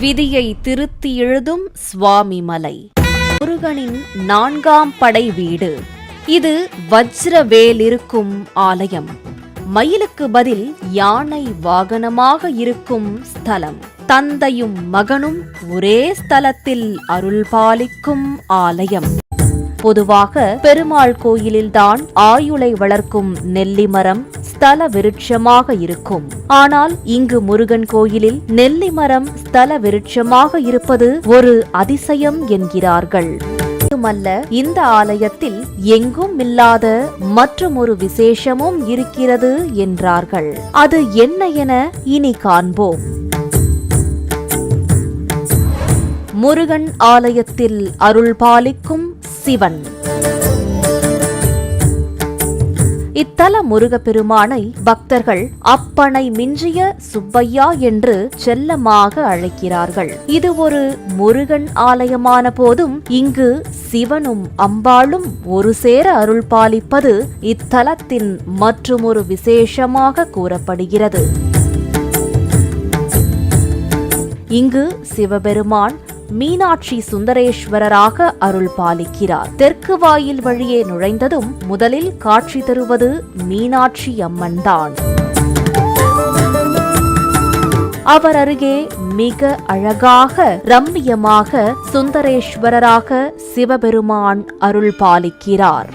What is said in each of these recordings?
விதியை திருத்தி எழுதும் சுவாமி மலை. முருகனின் நான்காம் படை வீடு. இது வஜ்ரவேல் இருக்கும் ஆலயம். மயிலுக்கு பதில் யானை வாகனமாக இருக்கும் ஸ்தலம். தந்தையும் மகனும் ஒரே ஸ்தலத்தில் அருள்பாலிக்கும் ஆலயம். பொதுவாக பெருமாள் கோயிலில்தான் ஆயுளை வளர்க்கும் நெல்லி மரம் ஸ்தல விருட்சமாக இருக்கும். ஆனால் இங்கு முருகன் கோயிலில் நெல்லி மரம் ஸ்தல விருட்சமாக இருப்பது ஒரு அதிசயம் என்கிறார்கள். மட்டுமல்ல இந்த ஆலயத்தில் எங்கும் இல்லாத மற்றொரு விசேஷமும் இருக்கிறது என்றார்கள். அது என்ன என இனி காண்போம். முருகன் ஆலயத்தில் அருள் பாலிக்கும் சிவன். இத்தல முருகப்பெருமானை பக்தர்கள் அப்பனை மிஞ்சிய சுப்பையா என்று செல்லமாக அழைக்கிறார்கள். இது ஒரு முருகன் ஆலயமான போதும் இங்கு சிவனும் அம்பாளும் ஒரு சேர அருள் பாலிப்பது இத்தலத்தின் மற்றுமொரு விசேஷமாக கூறப்படுகிறது. இங்கு சிவபெருமான் மீனாட்சி சுந்தரேஸ்வரராக அருள் பாலிக்கிறார் தெற்கு வாயில் வழியே நுழைந்ததும் முதலில் காட்சி தருவது மீனாட்சி அம்மன்தான். அவர் அருகே மிக அழகாக ரம்மியமாக சுந்தரேஸ்வரராக சிவபெருமான் அருள் பாலிக்கிறார்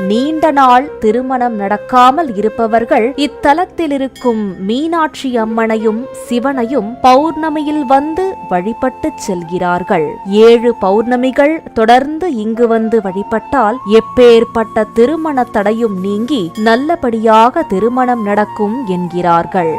நீண்ட நாள் திருமணம் நடக்காமல் இருப்பவர்கள் இத்தலத்தில் இருக்கும் மீனாட்சி அம்மனையும் சிவனையும் பௌர்ணமியில் வந்து வழிபட்டு செல்கிறார்கள். ஏழு பௌர்ணமிகள் தொடர்ந்து இங்கு வந்து வழிபட்டால் எப்பேற்பட்ட திருமண தடையும் நீங்கி நல்லபடியாக திருமணம் நடக்கும் என்கிறார்கள்.